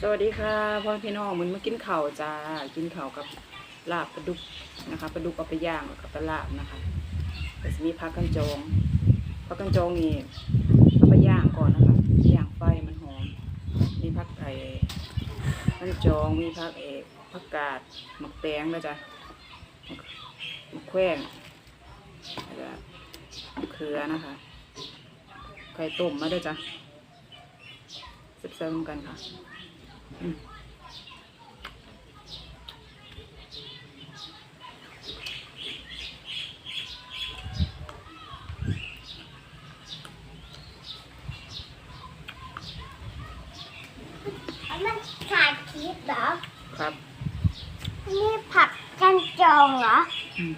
สวัสดีค่ะพ่อพี่น้องมันมากินข้าวจ้ากินข้าวกับลาบปลาดุกนะคะปลาดุกเอาไปย่างกับปลาลาบนะคะแต่จะมีผักกันจองผักกันจองนี่เอาไปย่างก่อนนะคะย่างไฟมันหอมมีผักไก่กันจองมีผักเอกผักกาดหมักแตงนะจ๊ะหมักหมักแขว้งแล้วก็มะเขือนะคะ ไข่ต้มมาด้วยจ้ะเสิร์ฟๆกันค่ะ มอันนั้นขาดคิดเหรอ ครับ นี่ผักกันจองเหรอ อืม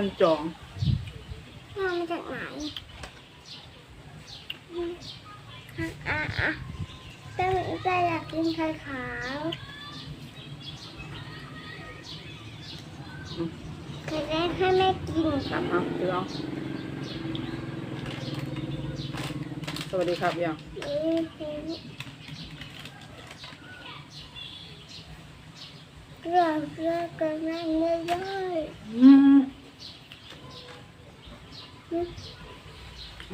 คันจองมาจากไหนอะอะอะแต่แต่อยากกินไข่ขาวอืมไข่แดงให้แม่กินครับเอาเดี๋ยวเอาสวัสดีครับยังเอ๊ะเกลือเกลือกันนั่งไม่ได้ อืม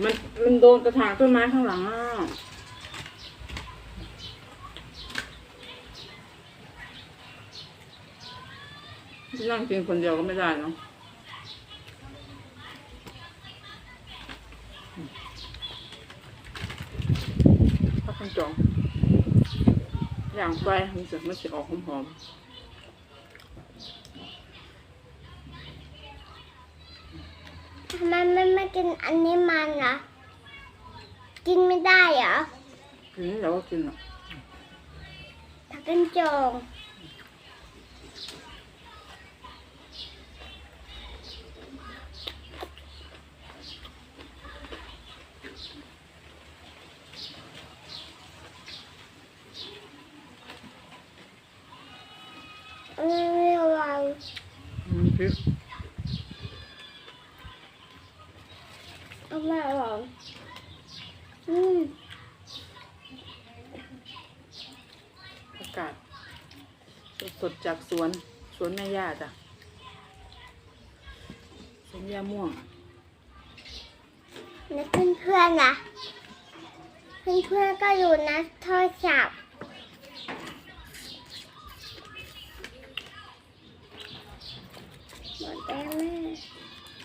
มันมันโดนกระถางต้นไม้ข้างหลังอะนั่งกินคนเดียวก็ไม่ได้เนาะผักคันจอง อย่างไฟมันจะมันจะออกหอมทำไมมันไม่ กินอันนี้มันล่ะกินไม่ได้เหรอๆทีนี้เราก็กินอะผักกันจองอันนี้ไม่อร่อยอืมพริก อันนี้อร่อยอืมอากาศสดๆจากสวน สวนแม่ย่าจ้ะสวนย่าม่วงแล้วเพื่อนๆล่ะเพื่อนๆก็อยู่นะโทรศัพท์หมดแล้วแม่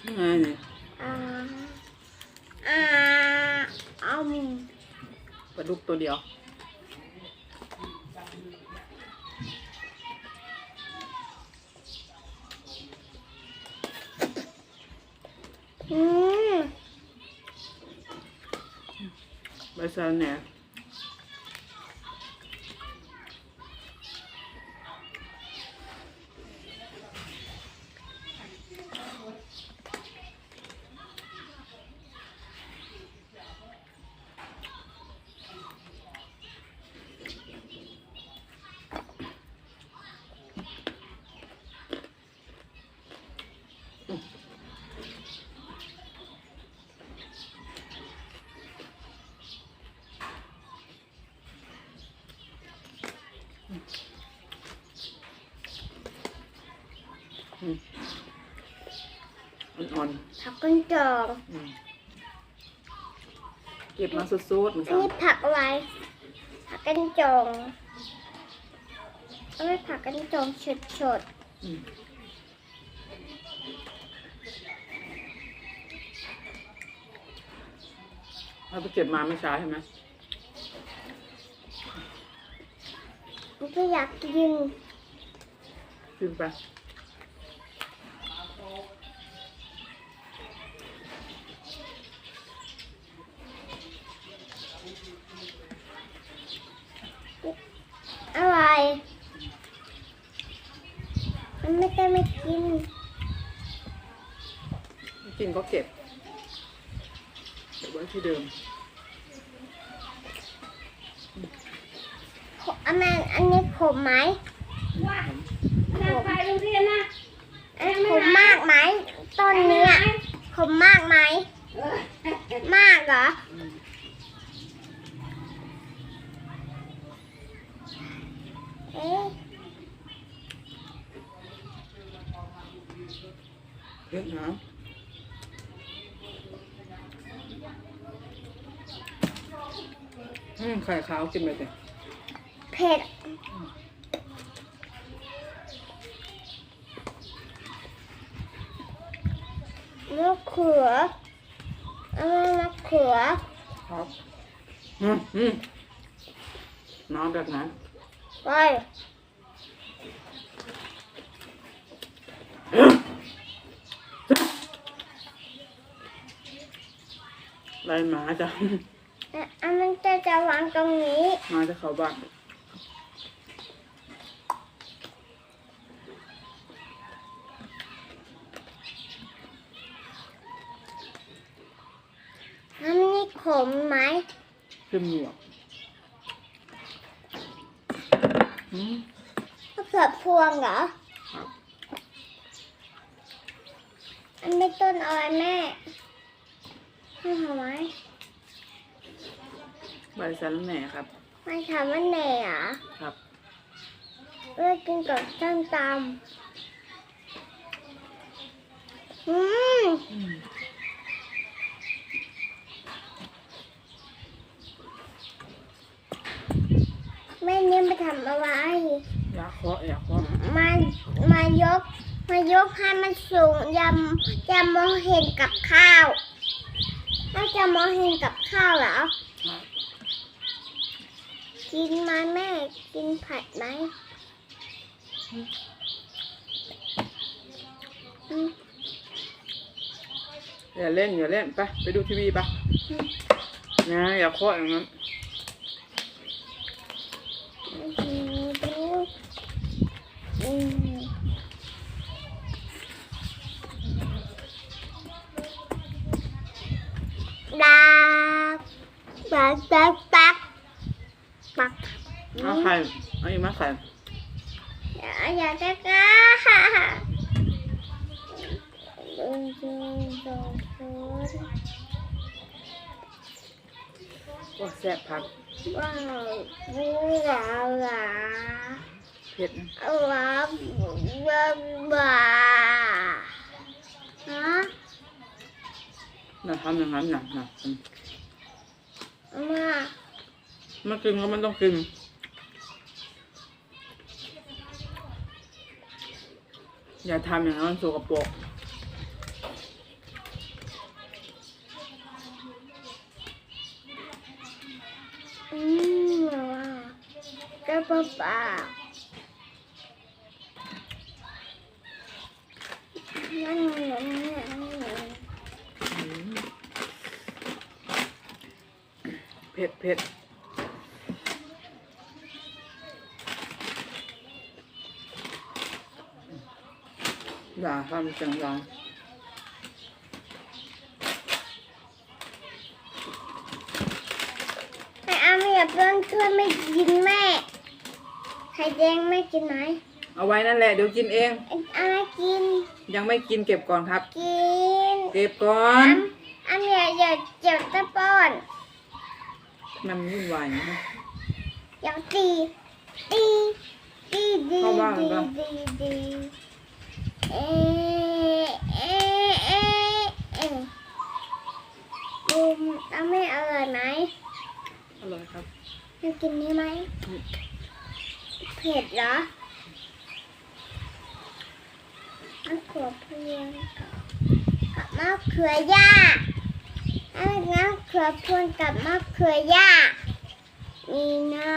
นี่ไงเนี่ยอ่า อ่าเอาหมูปลาดุกตัวเดียว อืม ใบสะระแหน่ อ่อนผักกันจองๆอืมเก็บมาสุดๆมันอันสั่นี้ผักอะไร ผักกันจองเอาไว้ผักกันจองสดอืมเราไปเก็บมาไม่ช้าใช่ไหม ๆมัน ก็อยากกินขึ้นไปอะไรมันไม่ได้ไม่กิน กินก็เก็บเก็บไว้ที่เดิม อันนั้นอันนี้ขมไหมอืมขมอันนี้ขมมากไหมต้นเนี้ยขมมากไหม มากเหรอเอ๊ะเยอะนะอืมไข่ขาวกินไปสิเผ็ดมะเขือเอามะเขือครับอืมอืมน้ำแบบนั้นไปไรหมาจ้ะอะอันนั้นจะจะวางตรงนี้มาจะเข้าบ้าน อันนี้ ขมไหมขึ้นหมวกอืมมะเขือพวงเหรอ ครับอันนี้ต้นอะไรแม่ไม่ทำไหมใบสะระแหน่ครับ ไม่ทำว่าเหน่เหรอครับ เลือกกินกับส้มตำอืม อืม แม่เนี่ยมาทำอะไร อยากเคาะอยากเคาะมามายก มายกให้มันสูงยำจะมองเห็นกับข้าวน่าจะมองเห็นกับข้าวเหรอครับกินไหมแม่ กินผัดไหมอืมอย่าเล่นอย่าเล่นไปไปดูทีวีไปนะอย่าเคาะอย่างนั้น อืมดักดักดักดักปักเอาไข่เอาอี กมาใส่อย่าอย่าจะกล้าดึงดึงดึงดึงก็แซ่บผักว้าวว้าวว้าวเผ็ดนะว้าวว้าวว้าวฮะน่าทำอย่างนั้นนะนะอืมมามันกินก็มันต้องกินอย่าทำอย่างนั้นสกปรกอืมว้าวกระป๋าป๋านั่นนั่นนั่น อืมเผ็ดเผ็ดอย่าทำจังไรไอ้อาไม่อยากเพื่อนช่วยไม่กินแม่ไข่แดงไม่กินไหมเอาไว้นั่นแหละเดี๋ยวกินเองไอ้อาไม่กิน ยังไม่กินเก็บก่อนครับ กิน เก็บก่ออานอันอย่าอย่าเจ็บตะป้อน มันวุ่นวายนะอย่าตีตีตีดีเข้าบ้านดีก่อนดีดีเอเอเอเอบูมอาไม่อร่อยไหมอร่อยครับจะกินนี้ไหมเผ็ดเหรอมะเขือเพียงกับมะเขือย่า มะเขือพวงกับมะเขือย่ามีนะ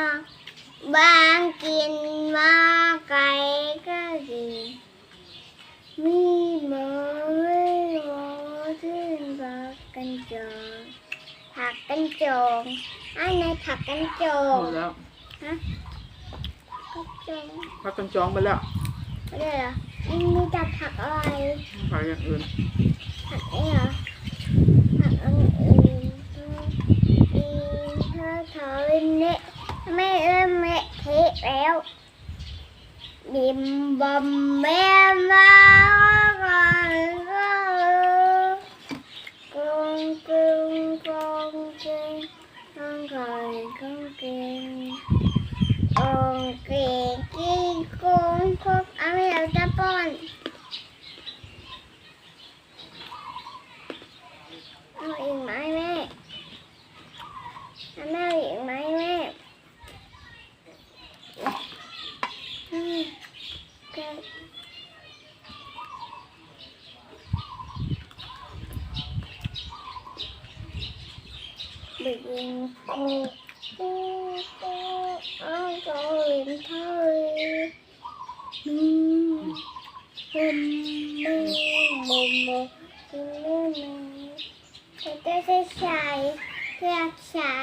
บางกินมาไก่ก็ดีมีหมูไม่หมูที่ผักกันจองผักกันจองอันไหนผักกันจอหงมดแล้วฮะผักจองพักกันจองไปแล้วไม่ได้เหรอมันมีแต่ผักอะไรขายอย่างอื่นผักนี่เหรอ niệm bầm mẹ ma con con kêu con kêu, con gọi con kêu. Con kêu. เด็กยิงโอ้โอโอ้อ้าวโตเห็นท่เลยอืมเป็นมือมือมือกินมือมือจะได้ใช้ใช้เพื่อใช้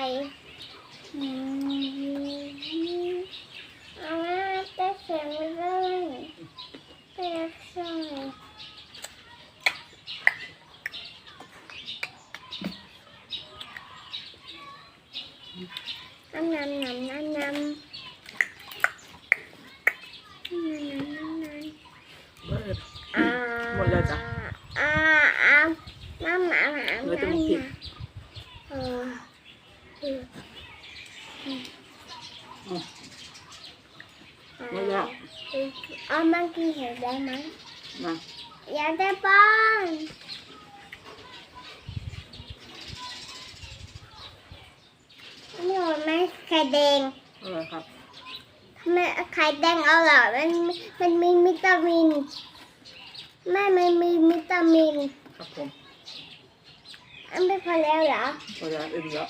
อืมเอามาจะเสียงเรื่อ Ờ, mang kia hiểu ra mà มา Dạ ta con นี่มันไม่ไข่แดงเออครับไม่ไข่แดงอร่อยมันมันมีวิตามินแม่มันมีวิตามิน ครับผมอันไม่พอแล้วเหรอเวลาอื่นแล้ว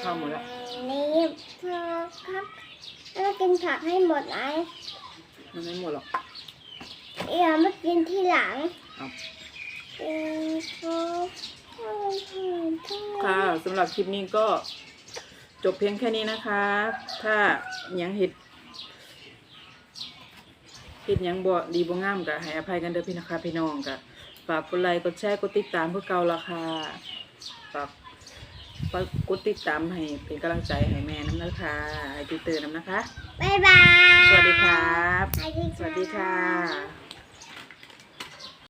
ข้าวหมดแล้ว นี่พอครับแล้วกินผักให้หมดไหม มันไม่หมดหรอกอย่ามากินที่หลังครับกินพอค่ะ สำหรับคลิปนี้ก็จบเพียงแค่นี้นะคะ ถ้ายังเห็ดเห็ดหยังบ่ดีบ่งามก็ให้อภัยกันเด้อพี่นะคะพี่น้องก็ฝากกดไลค์กดแชร์กดติดตามเพื่อเก่าละค่ะฝากฝา กกดติดตามให้เป็นกำลังใจให้แม่น้ำนะคะให้ติดเตือนน้ำนะคะ บ๊ายบาย สวัสดีครับ สวัสดีสวัสดีค่ะ